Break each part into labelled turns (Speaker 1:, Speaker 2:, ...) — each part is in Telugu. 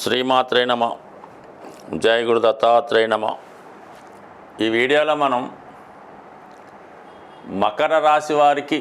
Speaker 1: శ్రీమాత్రే నమ. జయ గురు దత్తాత్రేయ నమ. ఈ వీడియోలో మనం మకర రాశి వారికి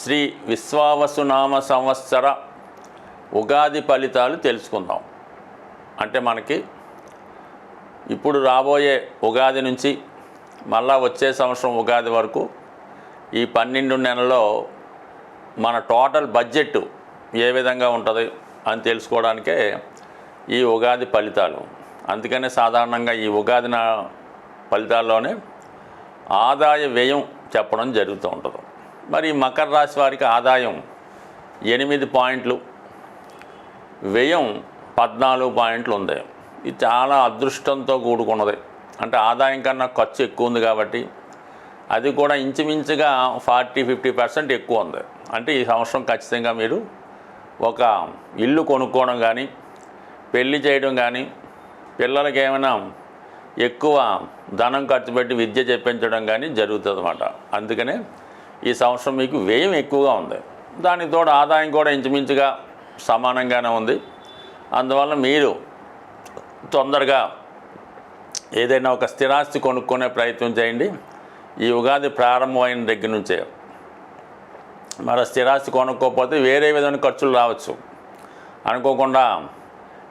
Speaker 1: శ్రీ విశ్వావసునామ సంవత్సర ఉగాది ఫలితాలు తెలుసుకుందాం. అంటే మనకి ఇప్పుడు రాబోయే ఉగాది నుంచి మళ్ళా వచ్చే సంవత్సరం ఉగాది వరకు ఈ పన్నెండు నెలల్లో మన టోటల్ బడ్జెట్ ఏ విధంగా ఉంటుంది అని తెలుసుకోవడానికే ఈ ఉగాది ఫలితాలు. అందుకనే సాధారణంగా ఈ ఉగాది నా ఫలితాల్లోనే ఆదాయ వ్యయం చెప్పడం జరుగుతూ ఉంటుంది. మరి మకర రాశి వారికి ఆదాయం ఎనిమిది పాయింట్లు వ్యయం పద్నాలుగు పాయింట్లు ఉంది. ఇది చాలా అదృష్టంతో కూడుకున్నది. అంటే ఆదాయం కన్నా ఖర్చు ఎక్కువ ఉంది కాబట్టి అది కూడా ఇంచుమించుగా ఫార్టీ ఫిఫ్టీ పర్సెంట్ ఎక్కువ ఉంది. అంటే ఈ సంవత్సరం ఖచ్చితంగా మీరు ఒక ఇల్లు కొనుక్కోవడం కానీ పెళ్ళి చేయడం కానీ పిల్లలకి ఏమైనా ఎక్కువ ధనం ఖర్చు పెట్టి విద్య చెప్పించడం కానీ జరుగుతుంది అనమాట అందుకనే ఈ సంవత్సరం మీకు వ్యయం ఎక్కువగా ఉంది. దానికి తోడు ఆదాయం కూడా ఇంచుమించుగా సమానంగానే ఉంది. అందువల్ల మీరు తొందరగా ఏదైనా ఒక స్థిరాస్తి కొనుక్కునే ప్రయత్నం చేయండి. ఈ ఉగాది ప్రారంభమైన దగ్గర నుంచే. మరి స్థిరాస్తి కొనుక్కోకపోతే వేరే విధమైన ఖర్చులు రావచ్చు. అనుకోకుండా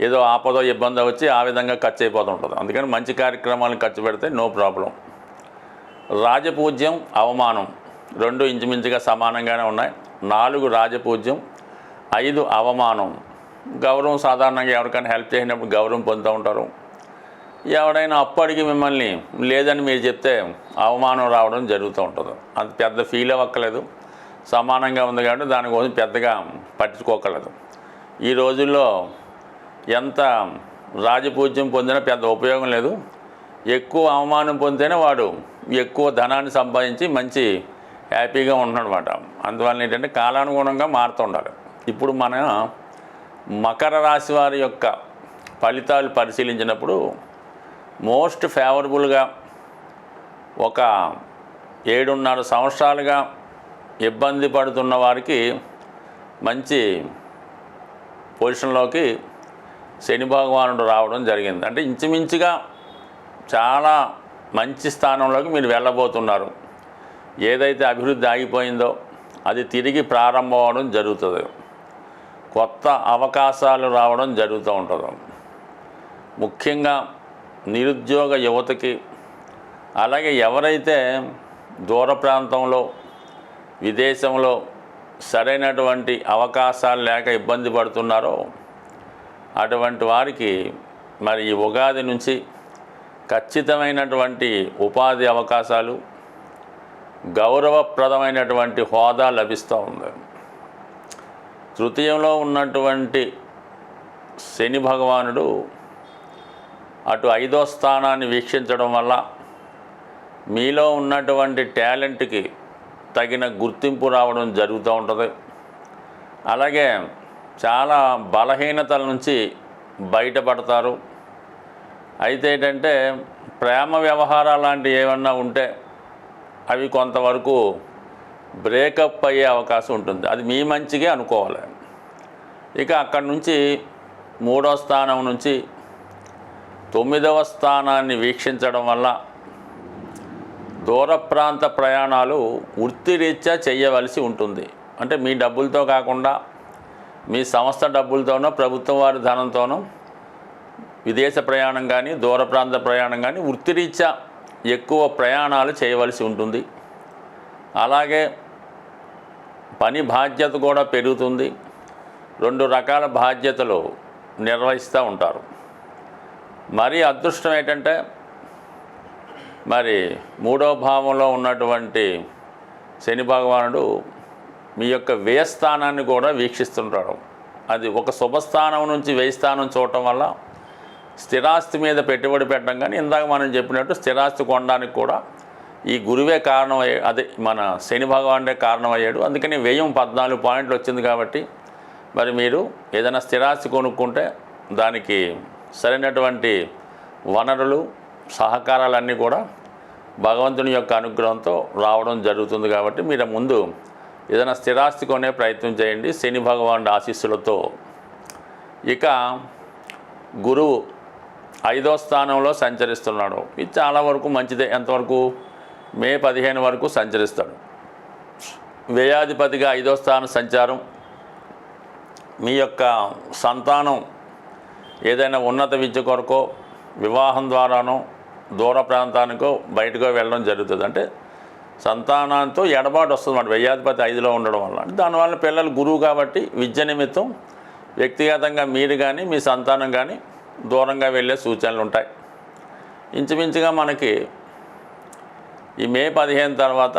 Speaker 1: ఏదో ఆపదో ఇబ్బంది వచ్చి ఆ విధంగా ఖర్చు అయిపోతూ ఉంటుంది. అందుకని మంచి కార్యక్రమాలను ఖర్చు పెడితే నో ప్రాబ్లం. రాజపూజ్యం అవమానం రెండు ఇంచుమించుగా సమానంగానే ఉన్నాయి. నాలుగు రాజపూజ్యం ఐదు అవమానం. గౌరవం సాధారణంగా ఎవరికైనా హెల్ప్ చేసినప్పుడు గౌరవం పొందుతూ ఉంటారు. ఎవడైనా అప్పటికి మిమ్మల్ని లేదని మీరు చెప్తే అవమానం రావడం జరుగుతూ ఉంటుంది. అంత పెద్ద ఫీల్ అవ్వక్కలేదు సమానంగా ఉంది కాబట్టి దానికోసం పెద్దగా పట్టించుకోకలేదు ఈ రోజుల్లో ఎంత రాజపూజ్యం పొందినా పెద్ద ఉపయోగం లేదు. ఎక్కువ అవమానం పొందితేనే వాడు ఎక్కువ ధనాన్ని సంపాదించి మంచి హ్యాపీగా ఉంటున్నమాట అందువల్ల ఏంటంటే కాలానుగుణంగా మారుతూ ఉండాలి. ఇప్పుడు మన మకర రాశి వారి యొక్క ఫలితాలు పరిశీలించినప్పుడు మోస్ట్ ఫేవరబుల్గా ఒక ఏడున్నర సంవత్సరాలుగా ఇబ్బంది పడుతున్న వారికి మంచి పొజిషన్లోకి శని భగవానుడు రావడం జరిగింది. అంటే ఇంచుమించుగా చాలా మంచి స్థానంలోకి మీరు వెళ్ళబోతున్నారు. ఏదైతే అభివృద్ధి ఆగిపోయిందో అది తిరిగి ప్రారంభం అవడం జరుగుతుంది. కొత్త అవకాశాలు రావడం జరుగుతూ ఉంటుంది. ముఖ్యంగా నిరుద్యోగ యువతకి అలాగే ఎవరైతే దూర ప్రాంతంలో విదేశంలో సరైనటువంటి అవకాశాలు లేక ఇబ్బంది పడుతున్నారో అటువంటి వారికి మరి ఈ ఉగాది నుంచి ఖచ్చితమైనటువంటి ఉపాధి అవకాశాలు గౌరవప్రదమైనటువంటి హోదా లభిస్తూ ఉంది. తృతీయంలో ఉన్నటువంటి శని భగవానుడు అటు ఐదో స్థానాన్ని వీక్షించడం వల్ల మీలో ఉన్నటువంటి టాలెంట్కి తగిన గుర్తింపు రావడం జరుగుతూ ఉంటుంది. అలాగే చాలా బలహీనతల నుంచి బయటపడతారు. అయితే ఏంటంటే ప్రేమ వ్యవహారాలు లాంటివి ఏమన్నా ఉంటే అవి కొంతవరకు బ్రేకప్ అయ్యే అవకాశం ఉంటుంది. అది మీ మంచిగా అనుకోవాలి. ఇక అక్కడి నుంచి మూడో స్థానం నుంచి తొమ్మిదవ స్థానాన్ని వీక్షించడం వల్ల దూర ప్రాంత ప్రయాణాలు వృత్తిరీత్యా చేయవలసి ఉంటుంది. అంటే మీ డబ్బులతో కాకుండా మీ సంస్థ డబ్బులతోనో ప్రభుత్వం వారి ధనంతోనో విదేశ ప్రయాణం కానీ దూర ప్రాంత ప్రయాణం కానీ వృత్తిరీత్యా ఎక్కువ ప్రయాణాలు చేయవలసి ఉంటుంది. అలాగే పని బాధ్యత కూడా పెరుగుతుంది. రెండు రకాల బాధ్యతలు నిర్వహిస్తూ ఉంటారు. మరి అదృష్టం ఏంటంటే మరి మూడో భావంలో ఉన్నటువంటి శని భగవానుడు మీ యొక్క వ్యయస్థానాన్ని కూడా వీక్షిస్తుంటాడు. అది ఒక శుభస్థానం నుంచి వ్యయస్థానం చూడటం వల్ల స్థిరాస్తి మీద పెట్టుబడి పెట్టడం కానీ ఇందాక మనం చెప్పినట్టు స్థిరాస్తి కొనడానికి కూడా ఈ గురువే కారణం అయ్యే అదే మన శని భగవానుడే కారణం అయ్యాడు అందుకని వ్యయం పద్నాలుగు పాయింట్లు వచ్చింది కాబట్టి మరి మీరు ఏదైనా స్థిరాస్తి కొనుక్కుంటే దానికి సరైనటువంటి వనరులు సహకారాలన్నీ కూడా భగవంతుని యొక్క అనుగ్రహంతో రావడం జరుగుతుంది కాబట్టి మీరు ముందు ఏదైనా స్థిరాస్తి కొనే ప్రయత్నం చేయండి. శని భగవానుడి ఆశీస్సులతో. ఇక గురువు ఐదో స్థానంలో సంచరిస్తున్నాడు. ఇది చాలా వరకు మంచిదే. ఎంతవరకు? మే పదిహేను వరకు సంచరిస్తాడు. వ్యయాధిపతిగా ఐదో స్థానం సంచారం. మీ యొక్క సంతానం ఏదైనా ఉన్నత విద్య కొరకో వివాహం ద్వారానో దూర ప్రాంతానికో బయటకో వెళ్ళడం జరుగుతుంది. అంటే సంతానంతో ఎడబాటు వస్తుంది మాట వ్యయాధిపతి ఐదులో ఉండడం వల్ల. దానివల్ల పిల్లలు గురువు కాబట్టి విద్య నిమిత్తం వ్యక్తిగతంగా మీరు కానీ మీ సంతానం కానీ దూరంగా వెళ్ళే సూచనలు ఉంటాయి. ఇంచుమించుగా మనకి ఈ మే పదిహేను తర్వాత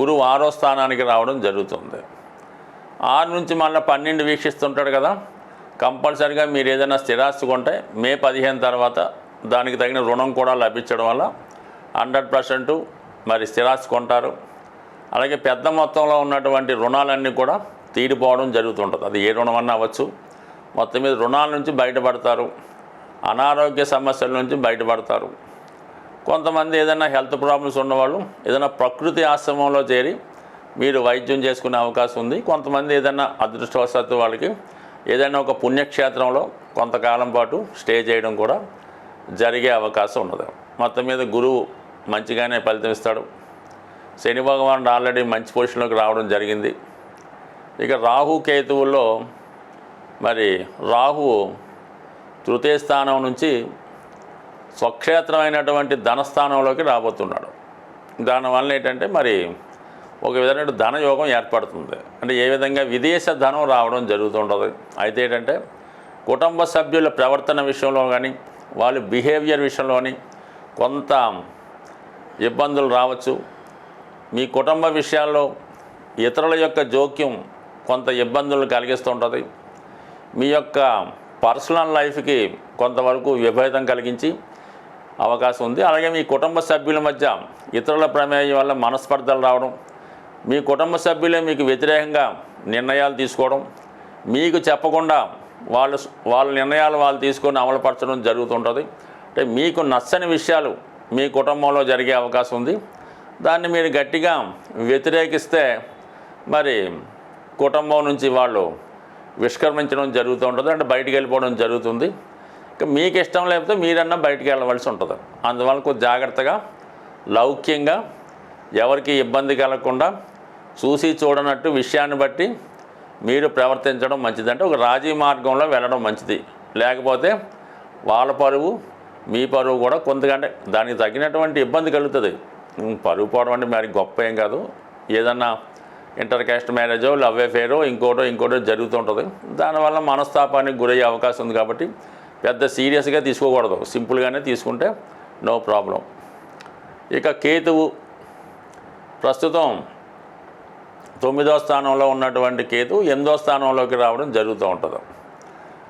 Speaker 1: గురువు ఆరో స్థానానికి రావడం జరుగుతుంది. ఆరు నుంచి మళ్ళీ పన్నెండు వీక్షిస్తుంటాడు కదా. కంపల్సరిగా మీరు ఏదైనా స్థిరాస్తి కొంటే మే పదిహేను తర్వాత దానికి తగిన రుణం కూడా లభించడం వల్ల హండ్రెడ్ పర్సెంట్ మరి స్థిరాస్తి కొంటారు. అలాగే పెద్ద మొత్తంలో ఉన్నటువంటి రుణాలన్నీ కూడా తీరిపోవడం జరుగుతుంటుంది. అది ఏ రుణం అన్నా అవ్వచ్చు. మొత్తం మీద రుణాల నుంచి బయటపడతారు. అనారోగ్య సమస్యల నుంచి బయటపడతారు. కొంతమంది ఏదైనా హెల్త్ ప్రాబ్లమ్స్ ఉన్నవాళ్ళు ఏదైనా ప్రకృతి ఆశ్రమంలో చేరి మీరు వైద్యం చేసుకునే అవకాశం ఉంది. కొంతమంది ఏదైనా అదృష్టవశాత్తు వాళ్ళకి ఏదైనా ఒక పుణ్యక్షేత్రంలో కొంతకాలం పాటు స్టే చేయడం కూడా జరిగే అవకాశం ఉన్నది. మొత్తం మీద గురువు మంచిగానే ఫలితం ఇస్తాడు. శని భగవానుడు ఆల్రెడీ మంచి పొజిషన్లోకి రావడం జరిగింది. ఇక రాహు కేతువుల్లో మరి రాహు తృతీయ స్థానం నుంచి స్వక్షేత్రమైనటువంటి ధనస్థానంలోకి రాబోతున్నాడు. దానివల్ల ఏంటంటే మరి ఒక విధమైన ధనయోగం ఏర్పడుతుంది. అంటే ఏ విధంగా విదేశ ధనం రావడం జరుగుతుంటుంది. అయితే ఏంటంటే కుటుంబ సభ్యుల ప్రవర్తన విషయంలో కానీ వాళ్ళ బిహేవియర్ విషయంలోని కొంత ఇబ్బందులు రావచ్చు. మీ కుటుంబ విషయాల్లో ఇతరుల యొక్క జోక్యం కొంత ఇబ్బందులను కలిగిస్తుంటుంది మీ యొక్క పర్సనల్ లైఫ్కి కొంతవరకు విభేదం కలిగించి అవకాశం ఉంది. అలాగే మీ కుటుంబ సభ్యుల మధ్య ఇతరుల ప్రమేయం వల్ల మనస్పర్ధలు రావడం మీ కుటుంబ సభ్యులే మీకు వ్యతిరేకంగా నిర్ణయాలు తీసుకోవడం మీకు చెప్పకుండా వాళ్ళు వాళ్ళ నిర్ణయాలు వాళ్ళు తీసుకొని అమలుపరచడం జరుగుతుంటుంది అంటే మీకు నచ్చని విషయాలు మీ కుటుంబంలో జరిగే అవకాశం ఉంది. దాన్ని మీరు గట్టిగా వ్యతిరేకిస్తే మరి కుటుంబం నుంచి వాళ్ళు విష్కర్మించడం జరుగుతూ ఉంటుంది అంటే బయటికి వెళ్ళిపోవడం జరుగుతుంది. ఇక మీకు ఇష్టం లేకపోతే మీరన్నా బయటికి వెళ్ళవలసి ఉంటుంది. అందువల్ల కొంచెం జాగ్రత్తగా లౌక్యంగా ఎవరికి ఇబ్బంది కలగకుండా చూసి చూడనట్టు విషయాన్ని బట్టి మీరు ప్రవర్తించడం మంచిది. అంటే ఒక రాజీ మార్గంలో వెళ్ళడం మంచిది. లేకపోతే వాళ్ళ పరువు మీ పరువు కూడా కొంతకంటే దానికి తగినటువంటి ఇబ్బంది కలుగుతుంది. పరువు పోవడం అంటే మరి గొప్ప ఏం కాదు. ఏదన్నా ఇంటర్ క్యాస్ట్ మ్యారేజో లవ్ అఫేరో ఇంకోటో ఇంకోటో జరుగుతుంటుంది దానివల్ల మనస్తాపానికి గురయ్యే అవకాశం ఉంది కాబట్టి పెద్ద సీరియస్గా తీసుకోకూడదు. సింపుల్గానే తీసుకుంటే నో ప్రాబ్లం. ఇక కేతువు. ప్రస్తుతం తొమ్మిదో స్థానంలో ఉన్నటువంటి కేతు ఎనిమిదో స్థానంలోకి రావడం జరుగుతూ ఉంటుంది.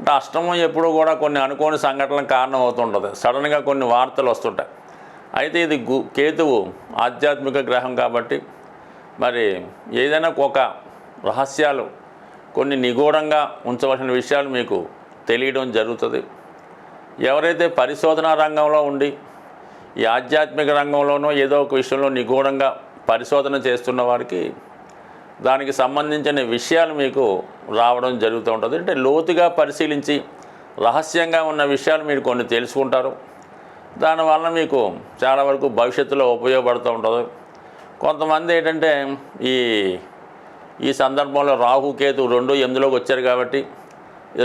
Speaker 1: అంటే అష్టమం ఎప్పుడూ కూడా కొన్ని అనుకోని సంఘటనలకు కారణం అవుతుంటుంది సడన్గా కొన్ని వార్తలు వస్తుంటాయి. అయితే ఇది గు కేతువు ఆధ్యాత్మిక గ్రహం కాబట్టి మరి ఏదైనా ఒక రహస్యాలు కొన్ని నిగూఢంగా ఉంచవలసిన విషయాలు మీకు తెలియడం జరుగుతుంది. ఎవరైతే పరిశోధనా రంగంలో ఉండి ఈ ఆధ్యాత్మిక రంగంలోనో ఏదో ఒక విషయంలో నిగూఢంగా పరిశోధన చేస్తున్న వారికి దానికి సంబంధించిన విషయాలు మీకు రావడం జరుగుతూ ఉంటుంది. అంటే లోతుగా పరిశీలించి రహస్యంగా ఉన్న విషయాలు మీరు కొన్ని తెలుసుకుంటారు. దానివల్ల మీకు చాలా వరకు భవిష్యత్తులో ఉపయోగపడుతూ ఉంటుంది. కొంతమంది ఏంటంటే ఈ ఈ సందర్భంలో రాహు కేతు రెండు ఎనిమిదిలోకి వచ్చారు కాబట్టి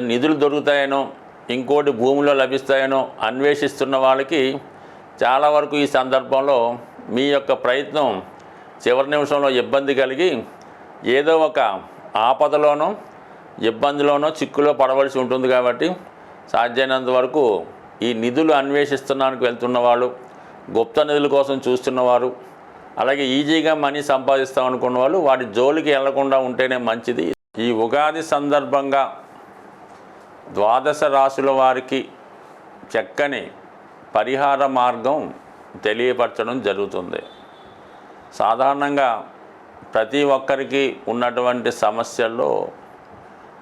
Speaker 1: నిధులు దొరుకుతాయనో ఇంకోటి భూమిలో లభిస్తాయనో అన్వేషిస్తున్న వాళ్ళకి చాలా వరకు ఈ సందర్భంలో మీ యొక్క ప్రయత్నం చివరి నిమిషంలో ఇబ్బంది కలిగి ఏదో ఒక ఆపదలోనో ఇబ్బందిలోనో చిక్కులో పడవలసి ఉంటుంది కాబట్టి సాధ్యమైనంత వరకు ఈ నిధులు అన్వేషిస్తున్నానికి వెళ్తున్న వాళ్ళు గుప్త నిధుల కోసం చూస్తున్నవారు అలాగే ఈజీగా మనీ సంపాదిస్తాం అనుకున్న వాళ్ళు వాటి జోలికి వెళ్ళకుండా ఉంటేనే మంచిది. ఈ ఉగాది సందర్భంగా ద్వాదశ రాశుల వారికి చక్కని పరిహార మార్గం తెలియపరచడం జరుగుతుంది. సాధారణంగా ప్రతి ఒక్కరికి ఉన్నటువంటి సమస్యల్లో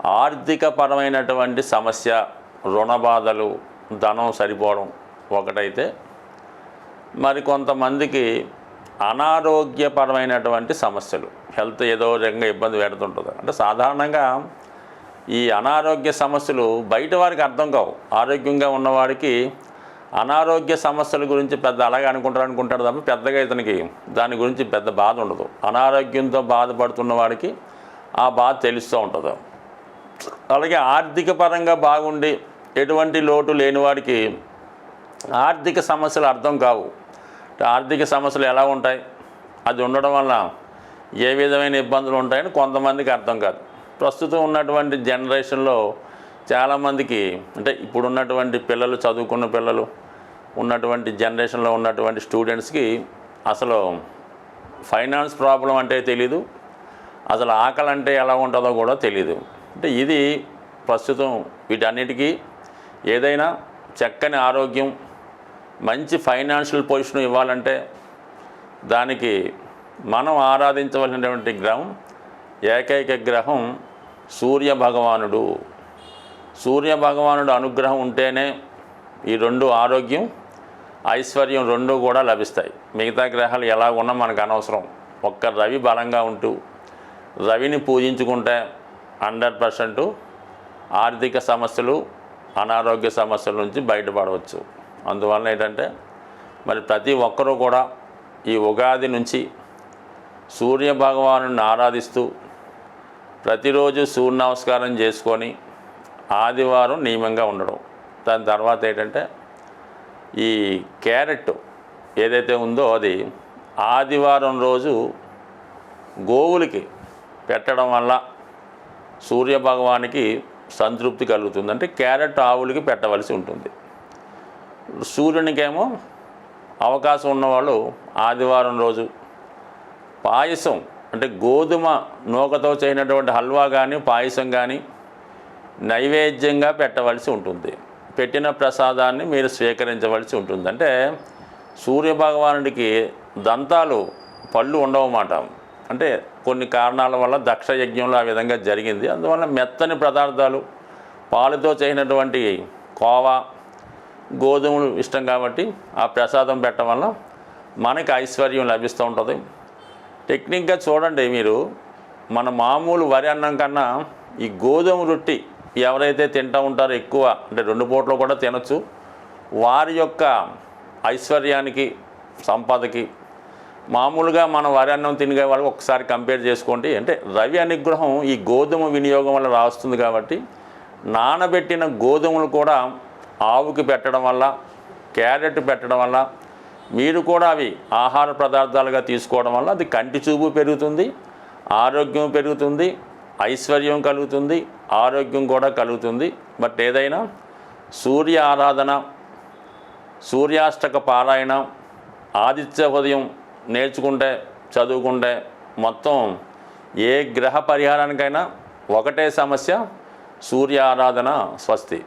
Speaker 1: ఆర్థికపరమైనటువంటి సమస్య రుణ బాధలు ధనం సరిపోవడం ఒకటైతే మరి కొంతమందికి అనారోగ్యపరమైనటువంటి సమస్యలు. హెల్త్ ఏదో రకంగా ఇబ్బంది పెడుతుంటుంది. అంటే సాధారణంగా ఈ అనారోగ్య సమస్యలు బయట వారికి అర్థం కావు. ఆరోగ్యంగా ఉన్నవాడికి అనారోగ్య సమస్యల గురించి పెద్ద అలాగే అనుకుంటారు అనుకుంటాడు తప్ప పెద్దగా ఇతనికి దాని గురించి పెద్ద బాధ ఉండదు. అనారోగ్యంతో బాధపడుతున్న వాడికి ఆ బాధ తెలుస్తూ ఉంటుంది. అలాగే ఆర్థిక పరంగా బాగుండి ఎటువంటి లోటు లేని వాడికి ఆర్థిక సమస్యలు అర్థం కావు. ఆర్థిక సమస్యలు ఎలా ఉంటాయి? అది ఉండడం వల్ల ఏ విధమైన ఇబ్బందులు ఉంటాయని కొంతమందికి అర్థం కాదు. ప్రస్తుతం ఉన్నటువంటి జనరేషన్లో చాలామందికి అంటే ఇప్పుడు ఉన్నటువంటి పిల్లలు చదువుకున్న పిల్లలు ఉన్నటువంటి జనరేషన్లో ఉన్నటువంటి స్టూడెంట్స్కి అసలు ఫైనాన్స్ ప్రాబ్లం అంటే తెలీదు. అసలు ఆకలి అంటే ఎలా ఉంటుందో కూడా తెలియదు అంటే ఇది ప్రస్తుతం వీటన్నిటికీ ఏదైనా చక్కని ఆరోగ్యం మంచి ఫైనాన్షియల్ పొజిషన్ ఇవ్వాలంటే దానికి మనం ఆరాధించవలసినటువంటి గ్రహం ఏకైక గ్రహం సూర్య భగవానుడు. సూర్య భగవానుడు అనుగ్రహం ఉంటేనే ఈ రెండు ఆరోగ్యం ఐశ్వర్యం రెండు కూడా లభిస్తాయి. మిగతా గ్రహాలు ఎలా ఉన్నా మనకు అనవసరం. ఒక్క రవి బలంగా ఉంటూ రవిని పూజించుకుంటే హండ్రెడ్ పర్సెంట్ ఆర్థిక సమస్యలు అనారోగ్య సమస్యల నుంచి బయటపడవచ్చు. అందువలన ఏంటంటే మరి ప్రతి ఒక్కరూ కూడా ఈ ఉగాది నుంచి సూర్య భగవాను ఆరాధిస్తూ ప్రతిరోజు సూర్య నమస్కారం చేసుకొని ఆదివారం నియమంగా ఉండడం. దాని తర్వాత ఏంటంటే ఈ క్యారెట్ ఏదైతే ఉందో అది ఆదివారం రోజు గోవులకి పెట్టడం వల్ల సూర్య భగవానికి సంతృప్తి కలుగుతుంది. అంటే క్యారెట్ ఆవులకి పెట్టవలసి ఉంటుంది. సూర్యునికేమో అవకాశం ఉన్నవాళ్ళు ఆదివారం రోజు పాయసం అంటే గోధుమ నూకతో చేయనటువంటి హల్వా కానీ పాయసం కానీ నైవేద్యంగా పెట్టవలసి ఉంటుంది. పెట్టిన ప్రసాదాన్ని మీరు స్వీకరించవలసి ఉంటుంది. అంటే సూర్యభగవానుడికి దంతాలు పళ్ళు ఉండవన్నమాట అంటే కొన్ని కారణాల వల్ల దక్ష యజ్ఞంలో ఆ విధంగా జరిగింది. అందువల్ల మెత్తని పదార్థాలు పాలుతో చేసినటువంటి కోవా గోధుమలు ఇష్టం కాబట్టి ఆ ప్రసాదం పెట్టడం వల్ల మనకి ఐశ్వర్యం లభిస్తూ ఉంటుంది. టెక్నిక్గా చూడండి మీరు మన మామూలు వరి అన్నం కన్నా ఈ గోధుమ రొట్టి ఎవరైతే తింటూ ఉంటారో ఎక్కువ అంటే రెండు పూటలు కూడా తినచ్చు. వారి యొక్క ఐశ్వర్యానికి సంపదకి మామూలుగా మనం వరి అన్నం తినే వాళ్ళు ఒకసారి కంపేర్ చేసుకోండి. అంటే రవి అనుగ్రహం ఈ గోధుమ వినియోగం వల్ల రాస్తుంది కాబట్టి నానబెట్టిన గోధుమలు కూడా ఆవుకి పెట్టడం వల్ల క్యారెట్ పెట్టడం వల్ల మీరు కూడా అవి ఆహార పదార్థాలుగా తీసుకోవడం వల్ల అది కంటి చూపు పెరుగుతుంది ఆరోగ్యం పెరుగుతుంది ఐశ్వర్యం కలుగుతుంది ఆరోగ్యం కూడా కలుగుతుంది. బట్ ఏదైనా సూర్య ఆరాధన సూర్యాష్టక పారాయణ ఆదిత్య ఉదయం నేర్చుకుంటే చదువుకుంటే మొత్తం ఏ గ్రహ పరిహారానికైనా ఒకటే సమస్య సూర్య ఆరాధన స్వస్తి.